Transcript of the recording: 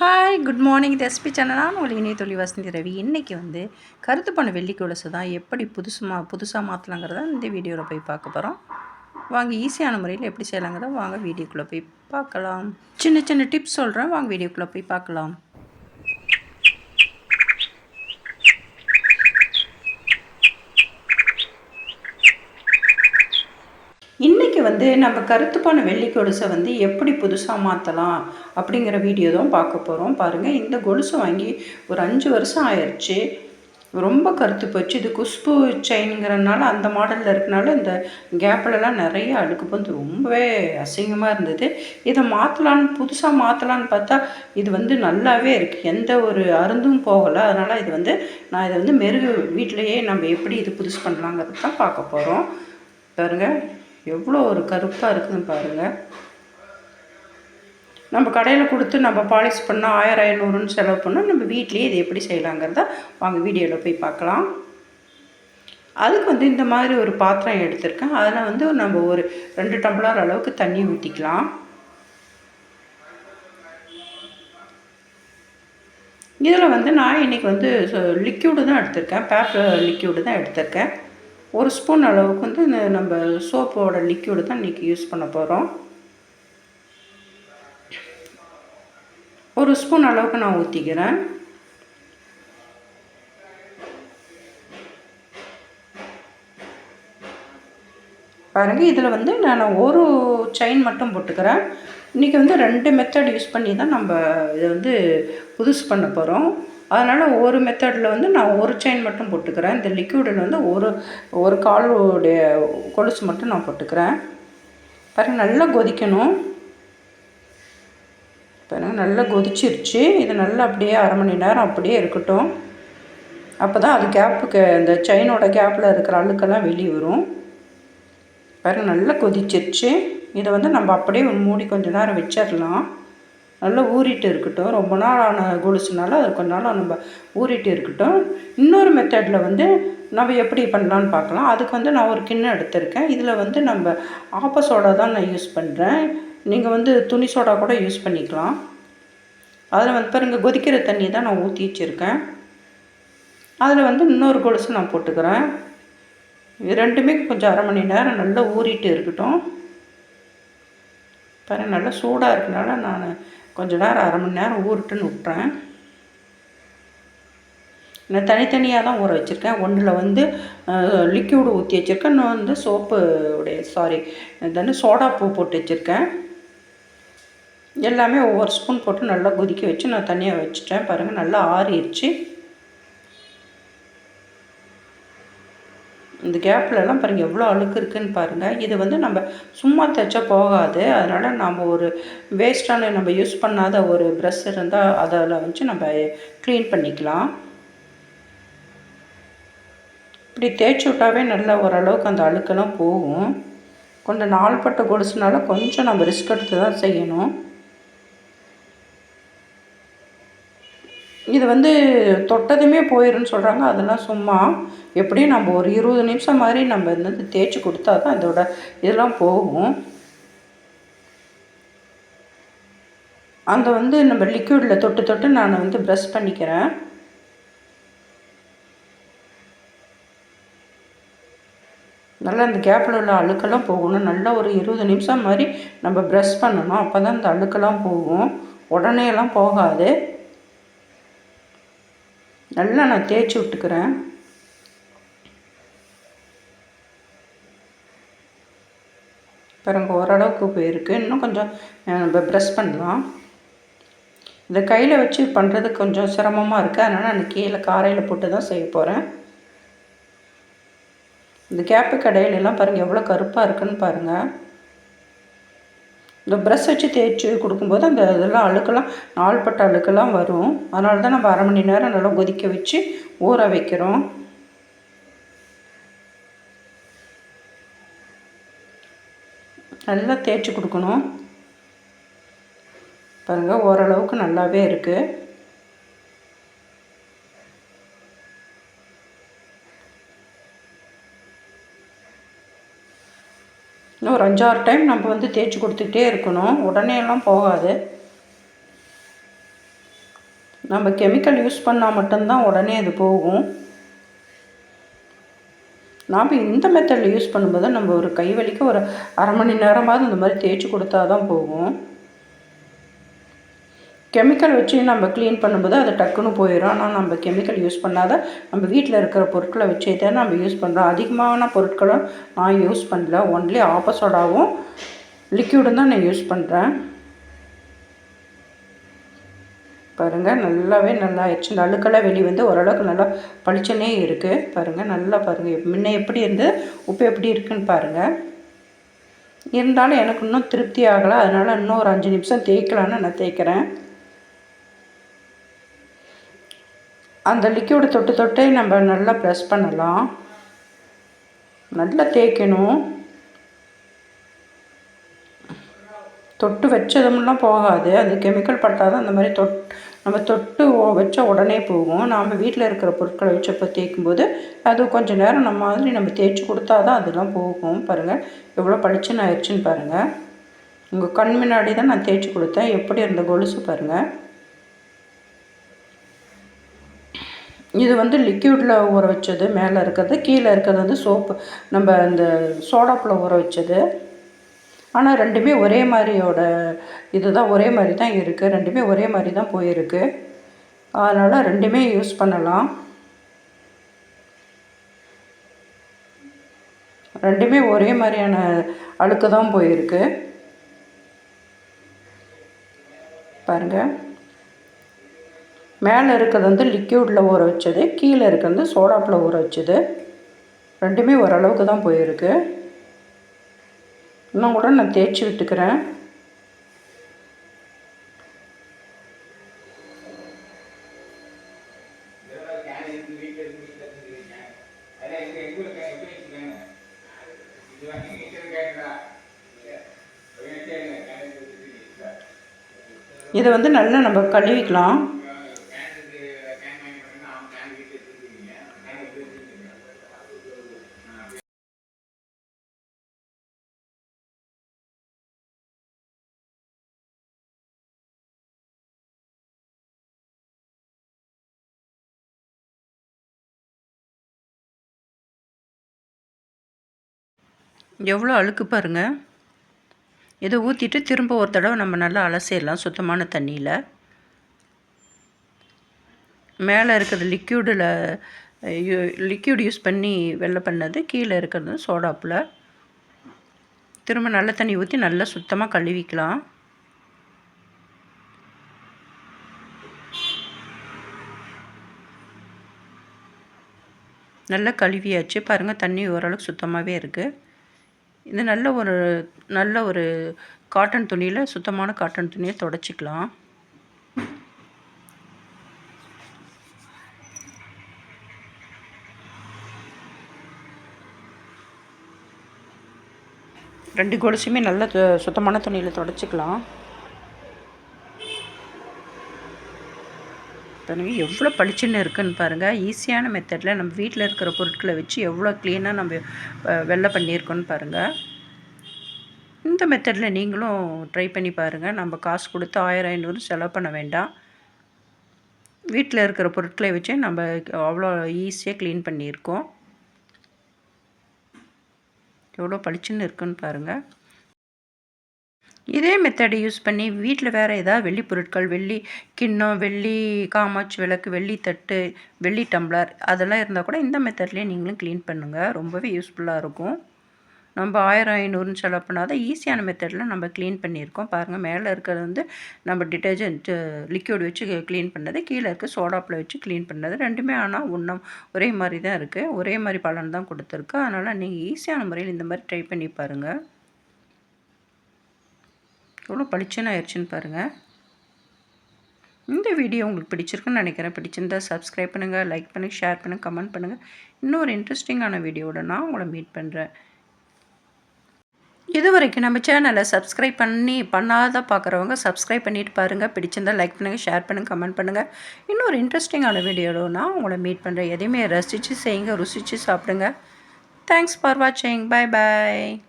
Hi good morning இது SP சேனலான உங்கள் இணைய தொழில் வசந்தி ரவி. இன்றைக்கி வந்து கருத்து பண்ண வெள்ளி கொலுசு தான் எப்படி புதுசுமா புதுசாக மாற்றலாங்கிறத இந்த வீடியோவில் போய் பார்க்க போகிறோம் வாங்க ஈஸியான முறையில் எப்படி செய்யலாங்கிறத வாங்க வீடியோக்குள்ளே போய் பார்க்கலாம். சின்ன சின்ன டிப்ஸ் சொல்கிறேன் வாங்க வீடியோக்குள்ளே போய் பார்க்கலாம் இன்றைக்கி வந்து நம்ம கருத்துப்பான வெள்ளி கொலுசை வந்து எப்படி புதுசாக மாற்றலாம் அப்படிங்கிற வீடியோ தான் பார்க்க போகிறோம் பாருங்கள் இந்த கொலுசு வாங்கி ஒரு அஞ்சு வருஷம் ஆயிடுச்சு ரொம்ப கருத்து போச்சு. இது குஷ்பு செயின்ங்கிறனால அந்த மாடலில் இருக்கனால இந்த கேப்பிலலாம் நிறைய அடுக்கு வந்து ரொம்பவே அசிங்கமாக இருந்தது. இதை மாற்றலான்னு புதுசாக மாற்றலான்னு பார்த்தா இது வந்து நல்லாவே இருக்குது எந்த ஒரு அருந்தும் போகலை. அதனால் இது வந்து நான் இதை வந்து மெருகு வீட்டிலையே நம்ம எப்படி இது புதுசு பண்ணலாங்கிறது தான் பார்க்க போகிறோம் பாருங்கள் எவ்வளோ ஒரு கருப்பாக இருக்குதுன்னு பாருங்கள் நம்ம கடையில் கொடுத்து நம்ம பாலிஷ் பண்ணால் ஆயிரம் ஐநூறுன்னு செலவு பண்ணால் நம்ம வீட்லேயே இது எப்படி செய்யலாங்கிறத வாங்க வீடியோவில் போய் பார்க்கலாம். அதுக்கு வந்து இந்த மாதிரி ஒரு பாத்திரம் எடுத்திருக்கேன். அதில் வந்து நம்ம ஒரு ரெண்டு டம்ளர் அளவுக்கு தண்ணி ஊற்றிக்கலாம் இதில் வந்து நான் இன்றைக்கி வந்து லிக்யூடு தான் எடுத்திருக்கேன். பேப்பர் லிக்யூடு தான் எடுத்திருக்கேன். ஒரு ஸ்பூன் அளவுக்கு வந்து இந்த நம்ம சோப்போட லிக்யூடு தான் இன்றைக்கி யூஸ் பண்ண போகிறோம் ஒரு ஸ்பூன் அளவுக்கு நான் ஊற்றிக்கிறேன் பாருங்கள் இதில் வந்து நான் ஒரு செயின் மட்டும் போட்டுக்கிறேன். இன்றைக்கி வந்து ரெண்டு மெத்தட் யூஸ் பண்ணி தான் நம்ம இதை வந்து புதுசு பண்ண போகிறோம் அதனால் ஒரு மெத்தடில் வந்து நான் ஒரு செயின் மட்டும் போட்டுக்கிறேன். இந்த லிக்யூடில் வந்து ஒரு ஒரு காலோடைய கொலுசு மட்டும் நான் போட்டுக்கிறேன். பாருங்கள் நல்லா கொதிக்கணும். பாருங்கள் நல்லா கொதிச்சிருச்சு. இது நல்லா அப்படியே அரை மணி நேரம் அப்படியே இருக்கட்டும். அப்போ தான் அது கேப்புக்கு இந்த செயினோட கேப்பில் இருக்கிற அழுக்கெல்லாம் வெளியே வரும். பாருங்கள் நல்லா கொதிச்சிருச்சு. இதை வந்து நம்ம அப்படியே மூடி கொஞ்ச நேரம் வச்சிடலாம் நல்லா ஊறிட்டு இருக்கட்டும். ரொம்ப நாள் ஆன கொலுசுனால அது கொஞ்ச நாள் நம்ம ஊறிட்டு இருக்கட்டும். இன்னொரு மெத்தடில் வந்து நம்ம எப்படி பண்ணலான்னு பார்க்கலாம். அதுக்கு வந்து நான் ஒரு கிண்ணம் எடுத்திருக்கேன். இதில் வந்து நம்ம ஆப்ப சோடா தான் நான் யூஸ் பண்ணுறேன் நீங்கள் வந்து துணி சோடா கூட யூஸ் பண்ணிக்கலாம். அதில் வந்து பாருங்கள் கொதிக்கிற தண்ணி தான் நான் ஊற்றி வச்சுருக்கேன். அதில் வந்து இன்னொரு கொலுசு நான் போட்டுக்கிறேன். ரெண்டுமே கொஞ்சம் அரை மணி நேரம் நல்லா ஊறிட்டு இருக்கட்டும். பாருங்கள் நல்லா சூடாக இருக்கனால நான் கொஞ்ச நேரம் அரை மணி நேரம் ஊருட்டுன்னு விட்றேன் நான் தனித்தனியாக தான் ஊற வச்சுருக்கேன். ஒன்றில் வந்து லிக்யூடு ஊற்றி வச்சுருக்கேன். இன்னும் வந்து சோப்பு உடைய சாரி தானே சோடா பூ போட்டு வச்சுருக்கேன். எல்லாமே ஒவ்வொரு ஸ்பூன் போட்டு நல்லா கொதிக்க வச்சு நான் தனியாக வச்சுட்டேன். பாருங்கள் நல்லா ஆறிடுச்சு. இந்த கேப்லலாம் பாருங்கள் எவ்வளோ அழுக்கு இருக்குதுன்னு பாருங்கள் இது வந்து நம்ம சும்மா தைச்சா போகாது. அதனால் நம்ம ஒரு வேஸ்ட்டான நம்ம யூஸ் பண்ணாத ஒரு ப்ரெஷ் இருந்தால் அதில் வச்சு நம்ம க்ளீன் பண்ணிக்கலாம். இப்படி தேய்ச்சி விட்டாவே நல்லா ஓரளவுக்கு அந்த அழுக்கெல்லாம் போகும். கொஞ்சம் நாள்பட்ட கொலுசுனால கொஞ்சம் நம்ம ரிஸ்க் எடுத்து தான் செய்யணும். இது வந்து தொட்டதுமே போயிடும்னு சொல்கிறாங்க அதெல்லாம் சும்மா எப்படியும் நம்ம ஒரு இருபது நிமிஷம் மாதிரி நம்ம வந்து தேய்ச்சி கொடுத்தா தான் இதோட இதெல்லாம் போகும். அந்த வந்து நம்ம லிக்விடில் தொட்டு தொட்டு நான் வந்து ப்ரெஷ் பண்ணிக்கிறேன். நல்லா அந்த கேப்பில் உள்ள அழுக்கெல்லாம் போகணும். நல்லா ஒரு இருபது நிமிஷம் மாதிரி நம்ம ப்ரெஷ் பண்ணணும். அப்போ தான் அந்த அழுக்கெல்லாம் போகும். உடனே எல்லாம் போகாது. நல்லா நான் தேய்ச்சி விட்டுக்கிறேன். பாருங்க ஓரளவுக்கு போயிருக்கு இன்னும் கொஞ்சம் நம்ம ப்ரெஷ் பண்ணலாம். இந்த கையில் வச்சு பண்ணுறது கொஞ்சம் சிரமமாக இருக்குது அதனால் நான் கீழே காரையில் போட்டு தான் செய்ய போகிறேன் இந்த கேப்பு கடையிலெல்லாம் பாருங்கள் எவ்வளோ கருப்பாக இருக்குன்னு பாருங்கள் இந்த ப்ரெஷ் வச்சு தேய்ச்சி கொடுக்கும்போது அந்த இதெல்லாம் அழுக்கெல்லாம் நாள்பட்ட அழுக்கெல்லாம் வரும். அதனால தான் நம்ம அரை மணி நேரம் நல்லா கொதிக்க வச்சு ஊற வைக்கிறோம். நல்லா தேய்ச்சி கொடுக்கணும். பாருங்கள் ஓரளவுக்கு நல்லாவே இருக்குது இன்னும் ஒரு அஞ்சாறு டைம் நம்ம வந்து தேய்ச்சி கொடுத்துக்கிட்டே இருக்கணும். உடனே எல்லாம் போகாது. நம்ம கெமிக்கல் யூஸ் பண்ணால் மட்டும்தான் உடனே அது போகும். நாம் இந்த மெத்தடில் யூஸ் பண்ணும்போது நம்ம ஒரு கை வலிக்க ஒரு அரை மணி நேரமாவது இந்த மாதிரி தேய்ச்சி கொடுத்தா தான் போகும். கெமிக்கல் வச்சு நம்ம க்ளீன் பண்ணும்போது அது டக்குன்னு போயிடும் ஆனால் நம்ம கெமிக்கல் யூஸ் பண்ணாத நம்ம வீட்டில் இருக்கிற பொருட்களை வச்சே தான் நம்ம யூஸ் பண்ணுறோம் அதிகமான பொருட்களும் நான் யூஸ் பண்ணல. ஒன்லி ஆப்போசோடாவும் லிக்யூடும் தான் நான் யூஸ் பண்ணுறேன் பாருங்கள் நல்லாவே நல்லா ஆயிடுச்சு. இந்த அழுக்கெல்லாம் வெளியே வந்து ஓரளவுக்கு நல்லா பளிச்சனே இருக்குது பாருங்கள் நல்லா பாருங்கள் முன்ன எப்படி இருந்து உப்பு எப்படி இருக்குன்னு பாருங்கள் இருந்தாலும் எனக்கு இன்னும் திருப்தி ஆகலை. அதனால் இன்னும் ஒரு அஞ்சு நிமிஷம் தேய்க்கலான்னு நான் தேய்க்கிறேன். அந்த லிக்யூடு தொட்டு தொட்டே நம்ம நல்லா ப்ரெஸ் பண்ணலாம். நல்லா தேய்க்கணும். தொட்டு வச்சதும்லாம் போகாது. அது கெமிக்கல் பட்டால் தான் அந்த மாதிரி தொட் நம்ம தொட்டு வச்ச உடனே போகும். நாம் வீட்டில் இருக்கிற பொருட்களை வச்சப்போ தேய்க்கும்போது அது கொஞ்சம் நேரம் நம்ம மாதிரி நம்ம தேய்ச்சி கொடுத்தா தான் அதெல்லாம் போகும். பாருங்கள் எவ்வளோ பளிச்சுன்னு ஆயிடுச்சுன்னு பாருங்கள் உங்கள் கண் முன்னாடி தான் நான் தேய்ச்சி கொடுத்தேன். எப்படி இருந்த கொலுசு பாருங்கள் இது வந்து லிக்யூடில் ஊற வச்சது மேலே இருக்கிறது கீழே இருக்கிறது வந்து சோப்பு. நம்ம இந்த சோடாப்பில் ஊற வச்சது. ஆனால் ரெண்டுமே ஒரே மாதிரியோட இது தான் ஒரே மாதிரி தான் இருக்குது ரெண்டுமே ஒரே மாதிரி தான் போயிருக்கு. அதனால் ரெண்டுமே யூஸ் பண்ணலாம். ரெண்டுமே ஒரே மாதிரியான அழுக்கு தான் போயிருக்கு. பாருங்கள் மேலே இருக்கிறது வந்து லிக்யூடில் ஊற வச்சது கீழே இருக்கிறது சோடாப்பில் ஊற வச்சது. ரெண்டுமே ஓரளவுக்கு தான் போயிருக்கு. இன்னும் கூட நான் தேய்ச்சி விட்டுக்கிறேன். இதை வந்து நல்லா நம்ம கழுவிக்கலாம். எவ்வளோ அழுக்கு பாருங்கள் இதை ஊற்றிட்டு திரும்ப ஒரு தடவை நம்ம நல்லா அலசிடலாம் சுத்தமான தண்ணியில். மேலே இருக்கிறது லிக்யூடில் லிக்யூட் யூஸ் பண்ணி வெள்ளை பண்ணது கீழே இருக்கிறது சோடாப்பில். திரும்ப நல்ல தண்ணி ஊற்றி நல்லா சுத்தமாக கழுவிக்கலாம். நல்லா கழுவியாச்சு. பாருங்கள் தண்ணி ஓரளவுக்கு சுத்தமாகவே இருக்குது இது நல்ல ஒரு நல்ல ஒரு காட்டன் துணியில் சுத்தமான காட்டன் துணியை தொடச்சிக்கலாம். ரெண்டு கொலுசுமே நல்ல சுத்தமான துணியில் தொடச்சிக்கலாம். பாருங்கள் எவ்வளோ பளிச்சுன்னு இருக்குன்னு பாருங்கள் ஈஸியான மெத்தடில் நம்ம வீட்டில் இருக்கிற பொருட்களை வச்சு எவ்வளோ க்ளீனாக நம்ம வெள்ளை பண்ணியிருக்கோன்னு பாருங்கள் இந்த மெத்தடில் நீங்களும் ட்ரை பண்ணி பாருங்கள் நம்ம காசு கொடுத்து ஆயிரம் ஐநூறு செலவு பண்ண வேண்டாம். வீட்டில் இருக்கிற பொருட்களை வச்சு நம்ம அவ்வளோ ஈஸியாக க்ளீன் பண்ணியிருக்கோம். எவ்வளோ பளிச்சுன்னு இருக்குன்னு பாருங்கள் இதே மெத்தடை யூஸ் பண்ணி வீட்டில் வேறு ஏதாவது வெள்ளி பொருட்கள் வெள்ளி கிண்ணம் வெள்ளி காமாட்சி விளக்கு வெள்ளி தட்டு வெள்ளி டம்ளர் அதெல்லாம் இருந்தால் கூட இந்த மெத்தட்லேயே நீங்களும் க்ளீன் பண்ணுங்கள் ரொம்பவே யூஸ்ஃபுல்லாக இருக்கும். நம்ம ஆயிரம் ஐநூறுன்னு செலவு தான் ஈஸியான மெத்தடில் நம்ம க்ளீன் பண்ணியிருக்கோம். பாருங்கள் மேலே இருக்கிறது வந்து நம்ம டிட்டர்ஜென்ட் லிக்யூட் வச்சு க்ளீன் பண்ணது கீழே இருக்குது சோடாப்பில் வச்சு க்ளீன் பண்ணது. ரெண்டுமே ஆனால் ஒன்றும் ஒரே மாதிரி தான் இருக்குது ஒரே மாதிரி பலன் தான் கொடுத்துருக்கு. அதனால் நீங்கள் ஈஸியான முறையில் இந்த மாதிரி ட்ரை பண்ணி பாருங்கள் எவ்வளோ பளிச்சுன்னு ஆயிடுச்சுன்னு பாருங்கள் இந்த வீடியோ உங்களுக்கு பிடிச்சிருக்குன்னு நினைக்கிறேன். பிடிச்சிருந்தா சப்ஸ்கிரைப் பண்ணுங்கள் லைக் பண்ணுங்கள் ஷேர் பண்ணுங்கள் கமெண்ட் பண்ணுங்கள் இன்னொரு இன்ட்ரெஸ்டிங்கான வீடியோட நான் உங்களை மீட் பண்ணுறேன் இது வரைக்கும் நம்ம சேனலை சப்ஸ்கிரைப் பண்ணி பண்ணாத பார்க்குறவங்க சப்ஸ்கிரைப் பண்ணிட்டு பாருங்கள் பிடிச்சிருந்தால் லைக் பண்ணுங்கள் ஷேர் பண்ணுங்கள் கமெண்ட் பண்ணுங்கள் இன்னொரு இன்ட்ரெஸ்டிங்கான வீடியோட நான் உங்களை மீட் பண்ணுறேன் எதையுமே ரசித்து செய்யுங்க ருசித்து சாப்பிடுங்க. தேங்க்ஸ் ஃபார் வாட்சிங் பாய் பாய்